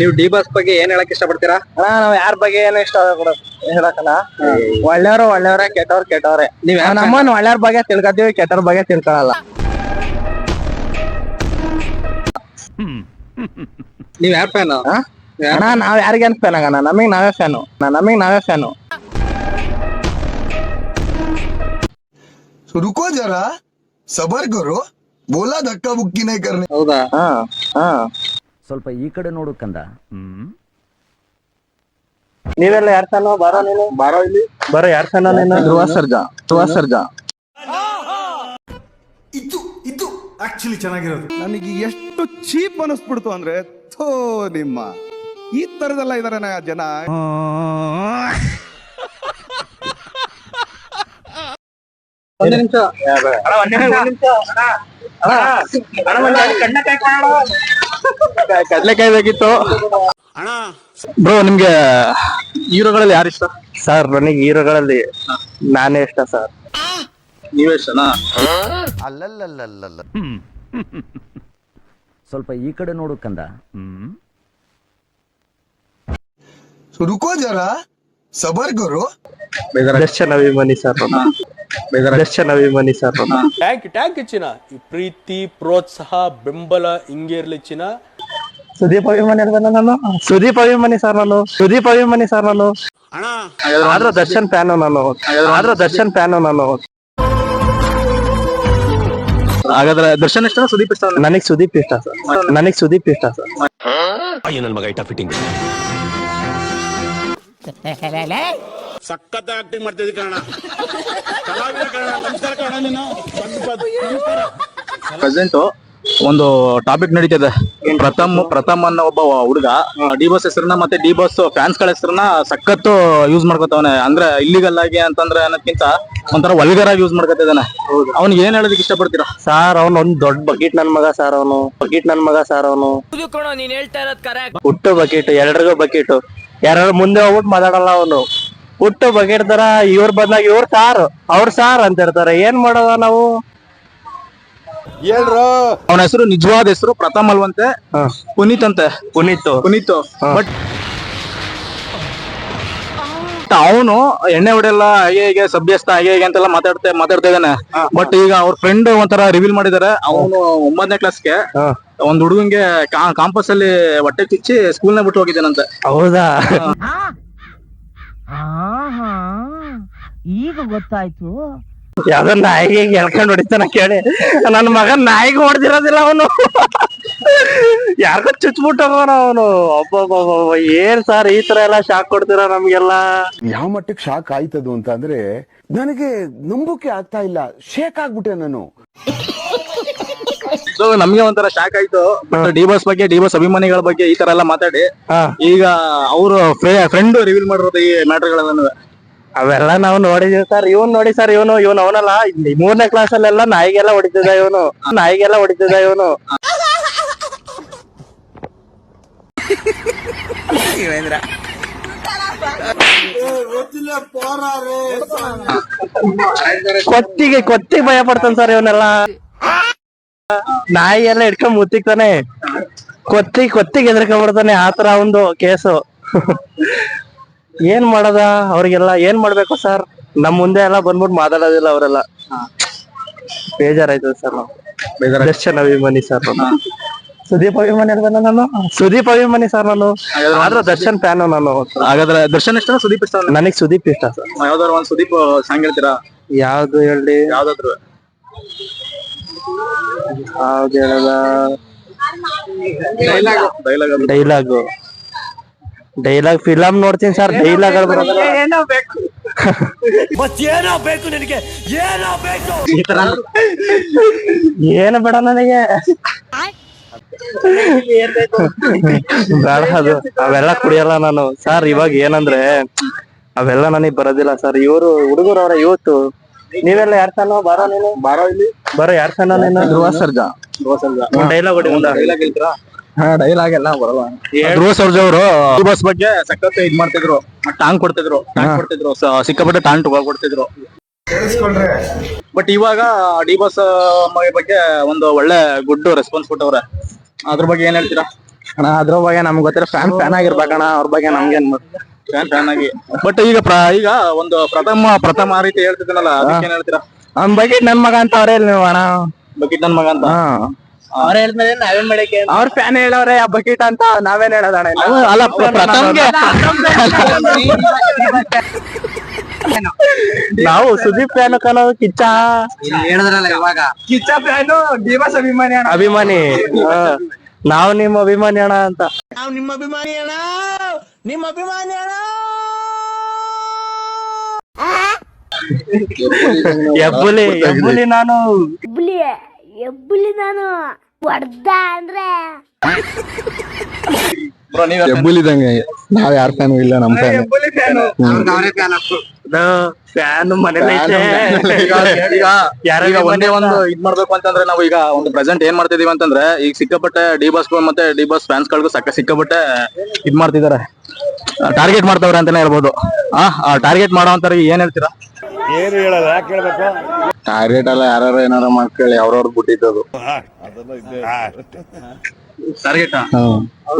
ನೀವು D Boss ಬಗ್ಗೆ ಏನ್ ಹೇಳಕ್ ಇಷ್ಟಪಡ್ತೀರಾ ಅಣ್ಣ ನಾವ್ ಯಾರ ಬಗ್ಗೆ ಏನು ಇಷ್ಟ ಕೂಡ ಹೇಳಕಲ್ಲ ಒಳ್ಳೆಯವ್ರು ಒಳ್ಳೆಯವ್ರೆ ಕೆಟ್ಟವ್ರು ಕೆಟ್ಟವ್ರೆ ನೀವ್ ಯಾರ್ fan? ನಮ್ಮನ್ನ ಒಳ್ಳೆಯವ್ರ ಬಗ್ಗೆ ತಿಳ್ಕೊತೀವಿ ಕೆಟ್ಟವ್ರ ಬಗ್ಗೆ ತಿಳ್ಕೊಳಲ್ಲ ನೀವ್ ಯಾರ್ ಫ್ಯಾನ್ ಹಾ? ಅಣ್ಣ ನಾವ್ ಯಾರಿಗೇನ್ ಫ್ಯಾನ್ ಆಗಣ ನಮಗ್ ನಾವೇ ಫ್ಯಾನು ನಮಗ್ ನಾವೇ ಫ್ಯಾನು तो रुको जरा सबर करो बोला धक्का बुक्की नहीं करनी ಹೌದಾ ಹಾ ಹಾ ಸ್ವಲ್ಪ ಈ ಕಡೆ ನೋಡು ಕಂದ ನೀವೆಲ್ಲ ಯಾರ್ ಫ್ಯಾನು ಬಾರೋ ನೀನು ಬಾರೋ ಇಲ್ಲಿ ಬರೋ ಯಾರ್ ಫ್ಯಾನು ನೀನು ಧ್ರುವ ಸರ್ಜಾ ಧ್ರುವ ಸರ್ಜಾ ಇದು ಇದು ಆಕ್ಚುಲಿ ಚೆನ್ನಾಗಿರೋದು ನನಗೆ ಎಷ್ಟು ಚೀಪ್ ಅನಿಸ್ಬಿಡ್ತು ಅಂದ್ರೆ ಥೋ ನಿಮ್ಮ ಈ ತರದೆಲ್ಲ ಇದಾರೆ ಜನ ಒಂದ್ ನಿಮಿಷ ಕಡ್ಲೆಕಾಯಿ ಬೇಕಿತ್ತು ಬ್ರೋ ನಿಮ್ಗೆ ಹೀರೋಗಳಲ್ಲಿ ಯಾರು ಇಷ್ಟ? ಸರ್ ನನಗೆ ಹೀರೋಗಳಲ್ಲಿ ನಾನೇ ಇಷ್ಟ ಸರ್ ನೀವೇ ಅಲ್ಲಲ್ಲಲ್ಲಲ್ಲ ಸ್ವಲ್ಪ ಈ ಕಡೆ ನೋಡು ಕಂದ. ರುಕೋ ಜರಾ ಸಬರ್ ಚೆನ್ನಾಗಿ ಸರ್ ದರ್ಶನ್ ಅಭಿಮಾನಿ ಸರ್ ಟ್ಯಾಂಕ್ ಟ್ಯಾಂಕ್ ಇಚ್ಚಿನ ಈ ಪ್ರೀತಿ ಪ್ರೋತ್ಸಾಹ ಬೆಂಬಲ ಹಿಂಗೆ ಇರ್ಲಿ ಚಿನ್ನ. ಸುದೀಪ್ ಅಭಿಮಾನಿ ಅಲ್ವೇನ ನಾನು? ಸುದೀಪ್ ಅಭಿಮಾನಿ ಸರ್ ನಾನು. ಸುದೀಪ್ ಅಭಿಮಾನಿ ಸರ್ ನಾನು. ಆದ್ರ ದರ್ಶನ್ ಫ್ಯಾನು ನಾನು. ಆದ್ರ ದರ್ಶನ್ ಫ್ಯಾನು ನಾನು. ಹಾಗಾದ್ರೆ ದರ್ಶನ್ ಇಷ್ಟ ಸುದೀಪ್ ಇಷ್ಟ ನನಗ್ ಸುದೀಪ್ ಇಷ್ಟ ಸರ್ ನನಗ್ ಸುದೀಪ್ ಇಷ್ಟ ಸರ್ ಪ್ರೆಸೆಂಟ್ ಒಂದು ಟಾಪಿಕ್ ನಡೀತಿದೆ. ಪ್ರಥಮ್ ಪ್ರಥಮ್ ಅನ್ನೋ ಒಬ್ಬ ಹುಡುಗ ಡಿ ಬಸ್ ಹೆಸರನ್ನ ಮತ್ತೆ ಡಿ ಬಸ್ ಫ್ಯಾನ್ಸ್ಗಳ ಹೆಸರನ್ನ ಸಖತ್ತು ಯೂಸ್ ಮಾಡ್ಕೊತಾವನೆ. ಅಂದ್ರೆ ಇಲ್ಲಿಗಲ್ ಆಗಿ ಅಂತಂದ್ರೆ ಅನ್ನೋದಕ್ಕಿಂತ ಒಂಥರ ವಲ್ಗರ್ ಆಗಿ ಯೂಸ್ ಮಾಡ್ಕೊತಿದ್ದಾನೆ. ಅವ್ನಿಗೆ ಏನ್ ಹೇಳೋದಕ್ಕೆ ಇಷ್ಟಪಡ್ತೀರಾ? ಸಾರ್ ಅವನು ಒಂದ್ ದೊಡ್ಡ ಬಕೆಟ್ ನನ್ ಮಗ ಸಾರ್ ಅವನು. ಬಕೆಟ್ ನನ್ ಮಗ ಸಾರ್ ಅವನು. ಹುಟ್ಟು ಬಕೆಟ್ ಎಲ್ರಿಗೂ ಬಕೆಟ್ ಯಾರು ಮುಂದೆ ಹೋಗ್ಬಿಟ್ಟು ಮಾತಾಡಲ್ಲ ಅವನು. ಹುಟ್ಟು ಬಗೆಡ್ತಾರ ತರ ಇವ್ರ ಬದ್ಲಾಗಿ ಇವ್ರ ಸಾರ್ ಅವ್ರ ಸಾರ್ ಅಂತ ಇರ್ತಾರೆ. ಏನ್ ಮಾಡೋದ ನಾವು? ಅವನ ಹೆಸರು ನಿಜವಾದ ಹೆಸರು ಪ್ರಥಮ್ ಅಲ್ವಂತೆ. ಪುನೀತ್ ಅಂತೆ. ಪುನೀತ್. ಪುನೀತ್. ಬಟ್ ಅವನು ಎಣ್ಣೆ ಹೊಡೆಯಲ್ಲ ಹಾಗೆ ಹೀಗೆ ಸಭ್ಯಸ್ತ ಹಾಗೆ ಹೀಗೆ ಅಂತೆಲ್ಲ ಮಾತಾಡ್ತಾ ಮಾತಾಡ್ತಾ ಇದ್ದಾನೆ. ಬಟ್ ಈಗ ಅವ್ರ ಫ್ರೆಂಡ್ ಒಂಥರ ರಿವೀಲ್ ಮಾಡಿದಾರೆ. ಅವನು ಒಂಬತ್ತನೇ ಕ್ಲಾಸ್ಗೆ. ಒಂದ್ ಹುಡುಗಂಗೆ ಕಾಂಪಸ್ ಅಲ್ಲಿ ಹೊಟ್ಟೆ ಚುಚ್ಚಿ ಸ್ಕೂಲ್ನ ಬಿಟ್ಟು ಹೋಗಿದ್ದಾನಂತೆ. ಹೌದಾ? ಈಗ ಗೊತ್ತಾಯ್ತು. ಯಾವ್ದೋ ನಾಯಿಗೆ ಎಳ್ಕೊಂಡ್ ಹೊಡಿತಾನ ಕೇಳಿ. ನನ್ ಮಗ ನಾಯಿಗೆ ಹೊಡೆದಿರೋದಿಲ್ಲ ಅವನು. ಯಾರಿಗೋ ಚುಚ್ಬಿಟ್ಟವನ ಅವನು. ಒಬ್ಬ ಏನ್ ಸರ್ ಈ ತರ ಎಲ್ಲ ಶಾಕ್ ಕೊಡ್ತೀರಾ ನಮ್ಗೆಲ್ಲ? ಯಾವ ಮಟ್ಟಕ್ಕೆ ಶಾಕ್ ಆಯ್ತದು ಅಂತ ಅಂದ್ರೆ ನನಗೆ ನಂಬುಕೆ ಆಗ್ತಾ ಇಲ್ಲ. ಶೇಕ್ ಆಗ್ಬಿಟ್ಟೆ ನಾನು. ಸೊ ನಮ್ಗೆ ಒಂಥರ ಶಾಕ್ ಆಯ್ತು. ಬಟ್ ಡಿ ಬಾಸ್ ಬಗ್ಗೆ ಡಿ ಬಾಸ್ ಅಭಿಮಾನಿಗಳ ಬಗ್ಗೆ ಈ ತರ ಎಲ್ಲ ಮಾತಾಡಿ ಹಾ. ಈಗ ಅವರು ಫ್ರೆಂಡ್ ರಿವೀಲ್ ಮಾಡಿರೋದು ಈ ಮ್ಯಾಟರ್ಗಳನ್ನ. ಅವೆಲ್ಲ ನಾವು ನೋಡಿದೀವಿ ಸರ್ ಇವನ್ ನೋಡಿ ಸರ್ ಇವನು ಇವನು ಅವನಲ್ಲ. ಇಲ್ಲಿ ಮೂರನೇ ಕ್ಲಾಸ್ ಅಲ್ಲೆಲ್ಲ ನಾಯಿಗೆಲ್ಲ ಹೊಡಿತಿದ್ದ ಇವನು. ನಾಯಿಗೆಲ್ಲ ಹೊಡಿತಿದ್ದ ಇವನು. ಕೊತ್ತಿಗೆ ಕೊತ್ತಿಗೆ ಭಯ ಪಡ್ತಾನೆ ಸರ್ ಇವನೆಲ್ಲ. ನಾಯಿ ಎಲ್ಲ ಇಟ್ಕೊಂಡ್ ಮುತ್ತಿಕ್ತಾನೆ. ಕೊತ್ತಿ ಕೊತ್ತಿಗೆ ಎದ್ರಕೊಂಡ್ಬಿಡ್ತಾನೆ ಆತರ ಒಂದು ಕೇಸು. ಏನ್ ಮಾಡದ ಅವ್ರಿಗೆಲ್ಲ? ಏನ್ ಮಾಡ್ಬೇಕು ಸರ್? ನಮ್ ಮುಂದೆ ಎಲ್ಲ ಬಂದ್ಬಿಟ್ಟು ಮಾತಾಡೋದಿಲ್ಲ ಅವರೆಲ್ಲ. ಬೇಜಾರಾಯ್ತದ ಸರ್ ನಾವು. ದರ್ಶನ್ ಅಭಿಮಾನಿ ಸರ್ ನಾನು. ಸುದೀಪ್ ಅಭಿಮಾನಿ ನಾನು? ಸುದೀಪ್ ಅಭಿಮಾನಿ ಸರ್ ನಾನು. ಆದ್ರೆ ದರ್ಶನ್ ಫ್ಯಾನ್ ನಾನು. ಹಾಗಾದ್ರೆ ದರ್ಶನ್ ಇಷ್ಟ ಸುದೀಪ್ ಇಷ್ಟ ನನಗ್ ಸುದೀಪ್ ಇಷ್ಟ ಸರ್. ಯಾವ್ದಾದ್ರು ಒಂದ್ ಸುದೀಪ್ ಸಾಂಗ್ ಹೇಳ್ತೀರಾ? ಯಾವ್ದು ಹೇಳಿ? ಯಾವ್ದಾದ್ರು? ಯಾವ್ದು ಹೇಳದ ಡೈಲಾಗ್. ಡೈಲಾಗು ಡೈಲಾಗ್ ಫಿಲಮ್ ನೋಡ್ತೀನಿ ಸರ್ ಡೈಲಾಗ್ ಏನು ಬೇಡ ನನಗೆ. ಬೇಡ ಅದು ಅವೆಲ್ಲ ಕುಡಿಯಲ್ಲ ನಾನು. ಸರ್ ಇವಾಗ ಏನಂದ್ರೆ ಅವೆಲ್ಲ ನನಗೆ ಬರೋದಿಲ್ಲ ಸರ್. ಇವರು ಹುಡುಗರು ಅವರ ಇವತ್ತು ನೀವೆಲ್ಲ ಯಾರ್ ಸಣ್ಣ ಬಾರೋ ನೀನು? ಬಾರೋ ಇಲ್ಲಿ. ಬರೋ ಯಾರ್ ಸಣ್ಣ ನೀನು? ಧ್ರುವ ಸರ್ಜಾ. ಡೈಲಾಗ್ ಹೊಡಿ ಡೈಲಾಗ್ ಹೇಳ್ತೀರಾ? ಹಾ ಡೈಲಾಗ್ ಎಲ್ಲ ಬರಲ್ಲ. ಧ್ರುವ ಸರ್ಜಾ ಅವರು ಡಿ ಬಾಸ್ ಬಗ್ಗೆ ಸಖತ್ ಇದ್ ಮಾಡ್ತಿದ್ರು. ಟಾಂಗ್ ಕೊಡ್ತಿದ್ರು ಟಾಂಗ್ ಕೊಡ್ತಿದ್ರು. ಸಿಕ್ಕಾಪಟ್ಟೆ ಟಾಂಗ್ ಕೊಡ್ತಿದ್ರು. ಬಟ್ ಇವಾಗ ಡಿ ಬಾಸ್ ಬಗ್ಗೆ ಒಂದು ಒಳ್ಳೆ ಗುಡ್ ರೆಸ್ಪಾನ್ಸ್ ಕೊಟ್ಟವ್ರೆ. ಅದ್ರ ಬಗ್ಗೆ ಏನ್ ಹೇಳ್ತೀರಾ? ಅಣ್ಣ ಅದ್ರ ಬಗ್ಗೆ ನಮ್ಗೆ ಗೊತ್ತಿರೋ ಫ್ಯಾನ್ ಫ್ಯಾನ್ ಆಗಿರ್ಬೇಕಣ್ಣ. ಅವ್ರ ಬಗ್ಗೆ ನಮ್ಗೇನ್ ಫ್ಯಾನ್ ಫ್ಯಾನ್ ಆಗಿ. ಬಟ್ ಈಗ ಪ್ರ- ಈಗ ಒಂದು ಪ್ರಥಮ ಪ್ರಥಮ ರೀತಿ ಹೇಳ್ತಿದ್ದೀನಲ್ಲ ಅದಕ್ಕೆ ಏನ್ ಹೇಳ್ತೀರಾ? ಅವ್ನ್ ಬಗ್ಗೆ ನನ್ ಮಗ ಅಂತ ಅವ್ರೇ ನೀವು ಅಣ್ಣ. ಬಕೀಟ್ ನನ್ ಮಗ ಅಂತ? ಅವ್ರ ಹೇಳಿದ್ಮೇಲೆ ನಾವೇನ್ ಮಾಡಕ್ಕೆ ಅವ್ರ ಫ್ಯಾನ್ ಹೇಳವ್ರೆ ಆ ಬಕೀಟ್ ಅಂತ ನಾವೇನ್ ಹೇಳೋದಣ್ಣ ಇನ್ನು? ಅಲ್ಲ, ಪ್ರ- ಪ್ರಥಮ್ಗೆ ನಾವು ಸುದೀಪ್ ಫ್ಯಾನ್ ಕಣೋ ಕಿಚ್ಚ. ಹೇಳಿದ್ರಲ್ಲ ಇವಾಗ. ಕಿಚ್ಚ ಫ್ಯಾನು ಡಿವಸ್ ಅಭಿಮಾನಿ ಅಣ್ಣ. ಅಭಿಮಾನಿ. ಹಾ. ನಾವು ನಿಮ್ಮ ಅಭಿಮಾನಿ ಅಣ್ಣ ಅಂತ. ಎಬ್ಬುಲಿ ಎಬ್ಬುಲಿ ನಾನು. ಎಬ್ಬುಲಿ ಎಬ್ಬುಲಿ ನಾನು ಹೊಡ್ದ ಅಂದ್ರೆ. ಹೆಬ್ಬುಲಿದಂಗೆ ನಾವ್ ಯಾರ ಫ್ಯಾನು ಇಲ್ಲ ನಮ್ ಫ್ಯಾನ್ ಫ್ಯಾನ್ ಮನೇಲಿ ಈಗ ಒಂದೇ ಒಂದು ಇದ್ ಮಾಡ್ಬೇಕು ಅಂತಂದ್ರೆ ನಾವು ಈಗ ಒಂದು ಪ್ರೆಸೆಂಟ್ ಏನ್ ಮಾಡ್ತಿದೀವಿ ಅಂತಂದ್ರೆ ಈಗ ಸಿಕ್ಕಾಪಟ್ಟೆ ಡಿ ಬಸ್ ಮತ್ತೆ ಡಿ ಬಸ್ ಫ್ಯಾನ್ಸ್ ಗಳಿಗೂ ಸಕ್ಕ ಸಿಕ್ಕಾಪಟ್ಟೆ ಇದ್ ಮಾಡ್ತಿದಾರೆ ಟಾರ್ಗೆಟ್ ಮಾಡ್ತಾವ್ರೆ ಅಂತಾನೆ ಹೇಳ್ಬೋದು. ಆ ಟಾರ್ಗೆಟ್ ಮಾಡೋ ಅಂತವ್ರಿಗೆ ಏನ್ ಹೇಳ್ತೀರಾ? ಟಾರ್ಗೆಟ್ ಅಲ್ಲ ಯಾರು ಏನಾರ ಮಾಡ್ಕೊಳ್ಳಿ ಅವ್ರವ್ರ ಬಿಟ್ಟಿದ್ದದು. ಟಾರ್ಗೆಟ್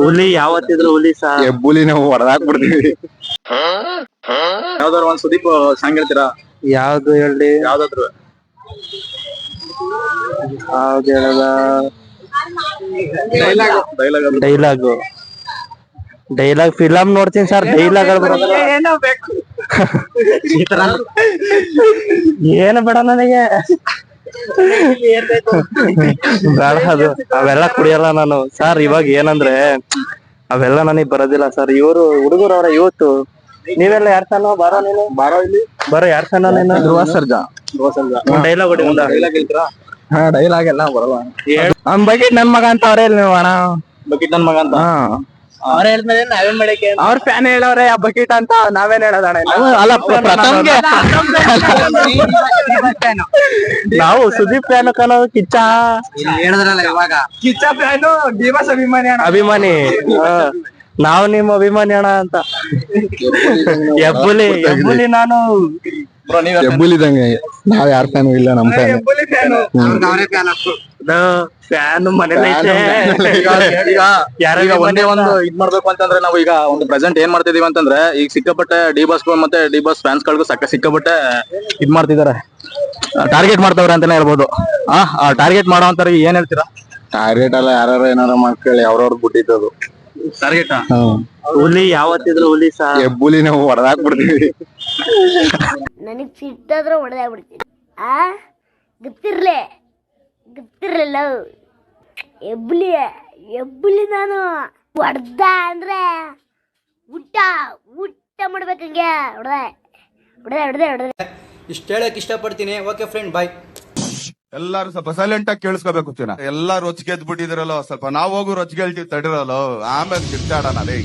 ಹುಲಿ ಯಾವತ್ತಿದ್ರು ಹುಲಿ ಸಾ. ಹುಲಿ ನಾವು ಹೊಡೆದಾಕ್ಬಿಡ್ತೀವಿ. ಯಾವ್ದಾದ್ರು ಒಂದ್ ಸುದೀಪ್ ಸಾಂಗ್ ಹೇಳ್ತೀರಾ? ಯಾವ್ದು ಹೇಳಿ? ಯಾವ್ದಾದ್ರು. ಯಾವ್ದು ಹೇಳದ ಡೈಲಾಗ್ ಡೈಲಾಗ್. ಡೈಲಾಗ್ ಫಿಲಮ್ ನೋಡ್ತೀನಿ ಸರ್ ಡೈಲಾಗ್ ಏನು ಬೇಡ ನನಗೆ. ಬೇಡ ಅದು. ಅವೆಲ್ಲ ಕುಡಿಯಲ್ಲ ನಾನು. ಸರ್ ಇವಾಗ ಏನಂದ್ರೆ ಅವೆಲ್ಲ ನನಗ್ ಬರೋದಿಲ್ಲ ಸರ್. ಇವರು ಹುಡುಗರು ಅವ್ರ ಇವತ್ತು ನೀವೆಲ್ಲ ಯಾರ್ ಸಣ್ಣ ಬಾರೋ ನೀನು ಬಾರೋ ಇಲ್ಲಿ ಬರೋ ಯಾರ್ ಸಣ್ಣ ನೀನು ಧ್ರುವ ಸರ್ಜಾ ಡೈಲಾಗ್ ಹೊಡಿ ಒಂದ ಡೈಲಾಗ್ ಹೇಳ್ತೀರಾ ಹಾ ಡೈಲಾಗ್ ಎಲ್ಲ ಬರಲ್ಲ ನಮ್ ಬಗ್ಗೆ ನನ್ ಮಗ ಅಂತ ಅವ್ರೇ ನೀವು ಅಣ್ಣ ಬಕೀಟ್ ನನ್ ಮಗ ಅಂತ ಹಾ ಅವ್ರ ಹೇಳಿದ್ಮೇಲೆ ನಾವೇನ್ ಮಾಡಕ್ಕೆ ಅವ್ರ ಫ್ಯಾನ್ ಹೇಳವ್ರೆ ಆ ಬಕೀಟ್ ಅಂತ ನಾವೇನ್ ಹೇಳೋದಣ್ಣ ಇನ್ನು? ಅಲ್ಲ ಪ್ರ- ಪ್ರಥಮ್ಗೆ ನಾವು ಸುದೀಪ್ ಫ್ಯಾನ್ ಕಲೋ ಕಿಚ್ಚ ಹೇಳಿದ್ರಲ್ಲ ಇವಾಗ ಕಿಚ್ಚ ಫ್ಯಾನು ಡಿವಸ್ ಅಭಿಮಾನಿ ಅಭಿಮಾನಿ ಹಾ. ನಾವು ನಿಮ್ಮ ಅಭಿಮಾನಿ ಅಣ್ಣ ಅಂತ. ಎಬ್ಬುಲಿ ಎಬ್ಬುಲಿ ನಾನು ಬ್ರೋ ಇದಂಗೆ ನಾವ್ ಯಾರ ಫ್ಯಾನ್ ಇಲ್ಲ ನಮ್ ಫ್ಯಾನ್ ಎಬ್ಬುಲಿ ಫ್ಯಾನು ಈಗ ಒಂದೇ ಒಂದು ಇದ್ ಮಾಡ್ಬೇಕು ಅಂತಂದ್ರೆ ನಾವು ಈಗ ಒಂದು ಪ್ರೆಸೆಂಟ್ ಏನ್ ಮಾಡ್ತಿದೀವಿ ಅಂತಂದ್ರೆ ಈಗ ಸಿಕ್ಕಾಪಟ್ಟೆ ಡಿ ಬಸ್ ಮತ್ತೆ ಡಿ ಬಸ್ ಫ್ಯಾನ್ಸ್ ಗಳಿಗೂ ಸಕ್ಕ ಸಿಕ್ಕಾಪಟ್ಟೆ ಇದ್ ಮಾಡ್ತಿದಾರೆ ಟಾರ್ಗೆಟ್ ಮಾಡ್ತಾವ್ರೆ ಅಂತಾನೆ ಹೇಳ್ಬೋದು. ಆ ಟಾರ್ಗೆಟ್ ಮಾಡೋ ಅಂತಾರೆ ಏನ್ ಹೇಳ್ತೀರಾ? ಟಾರ್ಗೆಟ್ ಅಲ್ಲ ಯಾರು ಏನಾರ ಮಾಡ್ಕೊಳ್ಳಿ ಅವ್ರವ್ರ ಬಿಟ್ಟಿದ್ದದು ಟಾರ್ಗೆಟ್ ಹುಲಿ ಯಾವತ್ತಿದ್ರು ಹುಲಿ ಸಾ ಹೆಬ್ಬುಲಿ ನಾವು ಹೊಡೆದಾಕ್ಬಿಡ್ತೀವಿ. ನನಗ್ ಸಿಟ್ಟಾದ್ರೆ ಹೊಡೆದೇ ಬಿಡ್ತೀನಿ ಆ? ಗೊತ್ತಿರ್ಲೆ? ಗೊತ್ತಿರ್ಲಿಲ್ಲ ಎಬ್ಬುಲಿ ಎಬ್ಬುಲಿ ನಾನು. ಹೊಡ್ದ ಅಂದ್ರೆ ಊಟ ಊಟ ಮಾಡ್ಬೇಕಂಗೆ ಹೊಡೆದ ಹೊಡೆದ ಹೊಡೆದ ಹೊಡೆದ. ಇಷ್ಟ ಹೇಳಕ್ ಇಷ್ಟಪಡ್ತೀನಿ. ಓಕೆ ಫ್ರೆಂಡ್ ಬಾಯ್ ಎಲ್ಲಾರು ಸ್ವಲ್ಪ ಸೈಲೆಂಟ್ ಆಗಿ ಕೇಳಿಸ್ಕೋಬೇಕು ಎಲ್ಲಾರು ರೊಚ್ಚಿಗೆ ಎದ್ಬಿಟ್ಟಿದ್ರಲ್ಲ ಸ್ವಲ್ಪ ನಾವ್ ಹೋಗು ರೊಚ್ಚಿಗೆ ಹೇಳ್ತೀವಿ ತಡಿರಲ್ಲ ಆಮೇಲೆ ಕಿತ್ತಾಡೋಣ ಲೇ